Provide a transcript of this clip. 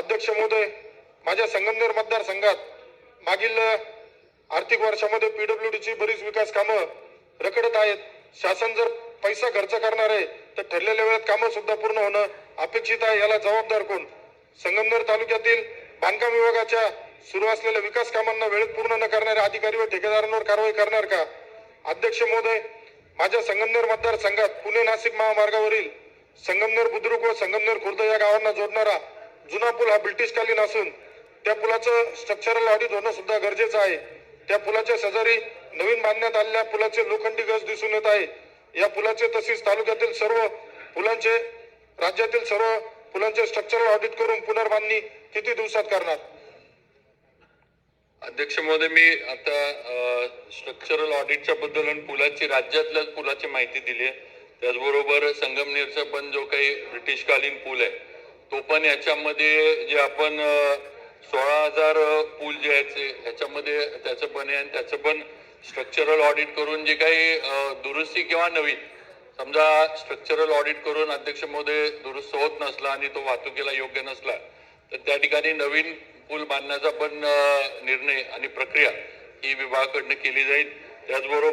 अध्यक्ष महोदय माझ्या संगमनेर मतदारसंघात मागील आर्थिक वर्षामध्ये पीडब्ल्यू डीची बरीच विकास कामं रखडत आहेत. शासन जर पैसा खर्च करणार आहे तर ठरलेल्या वेळेत कामं सुद्धा पूर्ण होणं अपेक्षित आहे याला जबाबदार कोण? संगमनेर तालुक्यातील बांधकाम विभागाच्या सुरू असलेल्या विकास कामांना वेळेत पूर्ण न करणाऱ्या अधिकारी व ठेकेदारांवर कारवाई करणार का? अध्यक्ष महोदय माझ्या संगमनेर मतदारसंघात पुणे नाशिक महामार्गावरील संगमनेर बुद्रुक व संगमनेर खुर्द या गावांना जोडणारा जुना पूल हा ब्रिटिशकालीन असून त्या पुलाचं स्ट्रक्चरल ऑडिट होणं सुद्धा गरजेचं आहे. त्या पुलाच्या शेजारी नवीन बांधण्यात आलेल्या पुलाचे लोखंडी गज दिसून येत आहे. या पुलाचे तसेच तालुक्यातील सर्व पुलांचे राज्यातील सर्व पुलांचे स्ट्रक्चरल ऑडिट करून पुनर्बांधणी किती दिवसात करणार? अध्यक्ष महोदय मी आता स्ट्रक्चरल ऑडिटच्या बद्दल आणि पुलाची राज्यातल्याच पुलाची माहिती दिली आहे. त्याचबरोबर संगमनेरचा पण जो काही ब्रिटिशकालीन पूल आहे तो पण याच्यामध्ये जे आपण सोळा हजार पूल जे आहेत ह्याच्यामध्ये त्याचं पण आहे आणि त्याचं पण स्ट्रक्चरल ऑडिट करून जे काही दुरुस्ती किंवा नवीन समजा स्ट्रक्चरल ऑडिट करून अध्यक्ष महोदय दुरुस्त होत नसला आणि तो वाहतुकीला योग्य नसला तर त्या ठिकाणी नवीन पूल बांधण्याचा पण निर्णय आणि प्रक्रिया ही विभागाकडनं केली जाईल. त्याचबरोबर